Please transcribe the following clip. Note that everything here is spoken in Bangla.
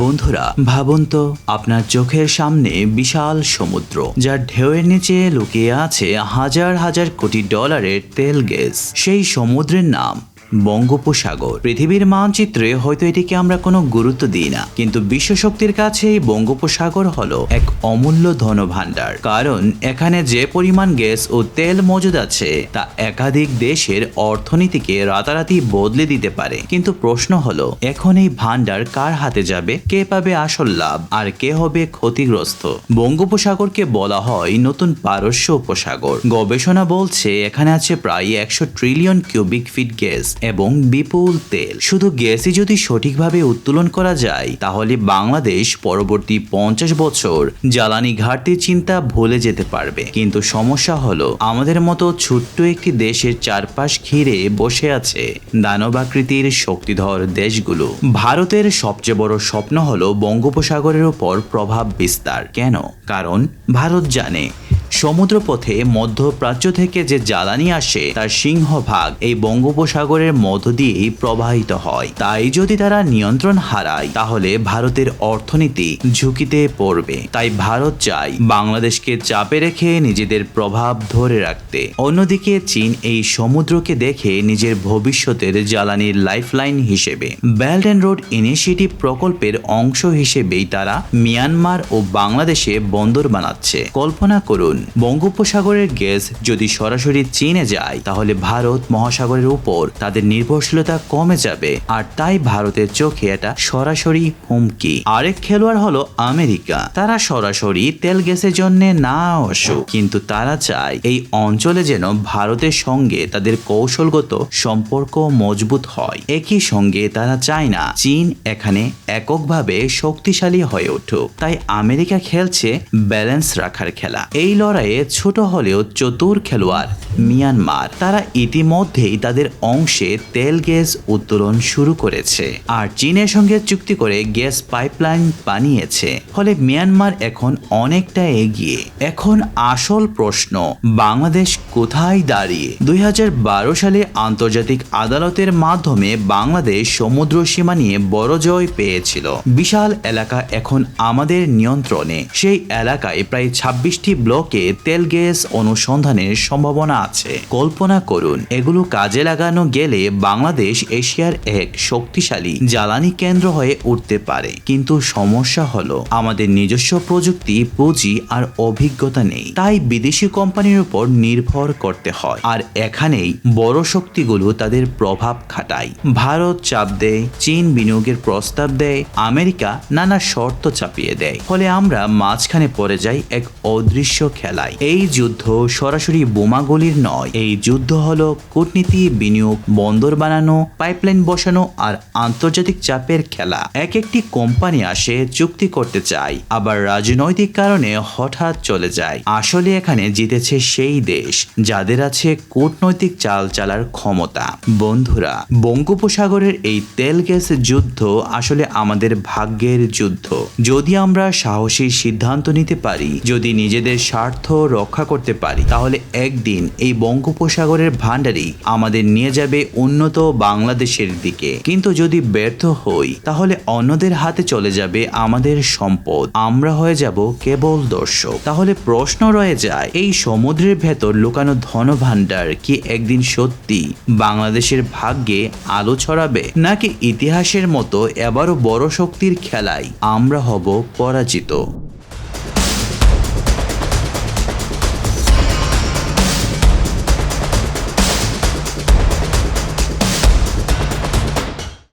বন্ধুরা, ভাবুন তো, আপনার চোখের সামনে বিশাল সমুদ্র, যার ঢেউয়ের নিচে লুকিয়ে আছে হাজার হাজার কোটি ডলারের তেল গ্যাস। সেই সমুদ্রের নাম বঙ্গোপসাগর। পৃথিবীর মানচিত্রে হয়তো এটিকে আমরা কোনো গুরুত্ব দিই না, কিন্তু বিশ্বশক্তির কাছে এই বঙ্গোপসাগর হলো এক অমূল্য ধন ভাণ্ডার কারণ এখানে যে পরিমাণ গ্যাস ও তেল মজুদ আছে, তা একাধিক দেশের অর্থনীতিকে রাতারাতি বদলে দিতে পারে। কিন্তু প্রশ্ন হলো, এখন এই ভাণ্ডার কার হাতে যাবে? কে পাবে আসল লাভ? আর কে হবে ক্ষতিগ্রস্ত? বঙ্গোপসাগরকে বলা হয় নতুন পারস্য উপসাগর। গবেষণা বলছে, এখানে আছে প্রায় একশো ট্রিলিয়ন কিউবিক ফিট গ্যাস। এবং বিপুল তেল। শুধু গ্যাসই যদি সঠিকভাবে উত্তোলন করা যায়, তাহলে বাংলাদেশ পরবর্তী পঞ্চাশ বছর জ্বালানি ঘাটতির চিন্তা ভুলে যেতে পারবে। কিন্তু সমস্যা হলো, আমাদের মতো ছোট্ট একটি দেশের চারপাশ ঘিরে বসে আছে দানবাকৃতির শক্তিধর দেশগুলো। ভারতের সবচেয়ে বড় স্বপ্ন হলো বঙ্গোপসাগরের ওপর প্রভাব বিস্তার। কেন? কারণ ভারত জানে সমুদ্রপথে মধ্যপ্রাচ্য থেকে যে জ্বালানি আসে, তার সিংহভাগ এই বঙ্গোপসাগরের মধ্য দিয়েই প্রবাহিত হয়। তাই যদি তারা নিয়ন্ত্রণ হারায়, তাহলে ভারতের অর্থনীতি ঝুঁকিতে পড়বে। তাই ভারত চায় বাংলাদেশকে চাপে রেখে নিজেদের প্রভাব ধরে রাখতে। অন্যদিকে চীন এই সমুদ্রকে দেখে নিজের ভবিষ্যতের জ্বালানির লাইফলাইন হিসেবে। বেল্ট অ্যান্ড রোড ইনিশিয়েটিভ প্রকল্পের অংশ হিসেবেই তারা মিয়ানমার ও বাংলাদেশে বন্দর বানাচ্ছে। কল্পনা করুন বঙ্গোপসাগরের গ্যাস যদি সরাসরি চীনে যায়, তাহলে ভারত মহাসাগরের উপর তাদের নির্ভরশীলতা কমে যাবে। আর তাই ভারতের চোখে এটা সরাসরি হুমকি। আরেক খেলোয়াড় হলো আমেরিকা। তারা সরাসরি তেল গ্যাসের জন্য না আসুক, কিন্তু তারা চায় এই অঞ্চলে যেন ভারতের সঙ্গে তাদের কৌশলগত সম্পর্ক মজবুত হয়। একই সঙ্গে তারা চায় না চীন এখানে এককভাবে শক্তিশালী হয়ে উঠুক। তাই আমেরিকা খেলছে ব্যালেন্স রাখার খেলা। এই লড়াইয়ে ছোট হলেও চতুর খেলোয়াড়। মিয়ানমার, তারা ইতিমধ্যেই তাদের অংশে তেল গ্যাস উত্তোলন শুরু করেছে আর চীনের সঙ্গে চুক্তি করে গ্যাস পাইপলাইন বানিয়েছে। ফলে মিয়ানমার এখন অনেকটা এগিয়ে। এখন আসল প্রশ্ন, বাংলাদেশ কোথায় দাঁড়িয়ে? দুই হাজার বারো সালে আন্তর্জাতিক আদালতের মাধ্যমে বাংলাদেশ সমুদ্র সীমা নিয়ে বড় জয় পেয়েছিল। বিশাল এলাকা এখন আমাদের নিয়ন্ত্রণে। সেই এলাকায় প্রায় ছাব্বিশটি ব্লকে তেল গ্যাস অনুসন্ধানের সম্ভাবনা আছে। কল্পনা করুন, এগুলো কাজে লাগানো গেলে বাংলাদেশ এশিয়ার এক শক্তিশালী জ্বালানি কেন্দ্র হয়ে উঠতে পারে। কিন্তু সমস্যা হলো, আমাদের নিজস্ব প্রযুক্তি, পুঁজি আর অভিজ্ঞতা নেই। তাই বিদেশি কোম্পানির উপর নির্ভর করতে হয়। আর এখানেই বড় শক্তিগুলো তাদের প্রভাব খাটায়। ভারত চাপ দেয়, চীন বিনিয়োগের প্রস্তাব দেয়, আমেরিকা নানা শর্ত চাপিয়ে দেয়। ফলে আমরা মাঝখানে পড়ে যাই এক অদৃশ্য খেলায়। এই যুদ্ধ সরাসরি বোমাগুলির নয়। এই যুদ্ধ হলো কূটনীতি, বিনিয়োগ, বন্দর বানানো, পাইপলাইন বসানো আর আন্তর্জাতিক চাপের খেলা। এক একটি কোম্পানি আসে, চুক্তি করতে চায়, আবার রাজনৈতিক কারণে হঠাৎ চলে যায়। আসলে এখানে জিতেছে সেই দেশ, যাদের আছে কূটনৈতিক চাল চালার ক্ষমতা। বন্ধুরা, বঙ্গোপসাগরের এই তেল গ্যাস যুদ্ধ আসলে আমাদের ভাগ্যের যুদ্ধ। যদি আমরা সাহসী সিদ্ধান্ত নিতে পারি, যদি নিজেদের স্বার্থ রক্ষা করতে পারি, তাহলে একদিন এই বঙ্গোপসাগরের ভান্ডারি আমাদের নিয়ে যাবে উন্নত বাংলাদেশের দিকে। কিন্তু যদি ব্যর্থ হই, তাহলে অন্যদের হাতে চলে যাবে আমাদের সম্পদ। আমরা হয়ে যাব কেবল দর্শক। তাহলে প্রশ্ন রয়ে যায়, এই সমুদ্রের ভেতর লুকানো ধন ভাণ্ডার কি একদিন সত্যি বাংলাদেশের ভাগ্যে আলো ছড়াবে? নাকি ইতিহাসের মতো এবারও বড় শক্তির খেলায় আমরা হব পরাজিত?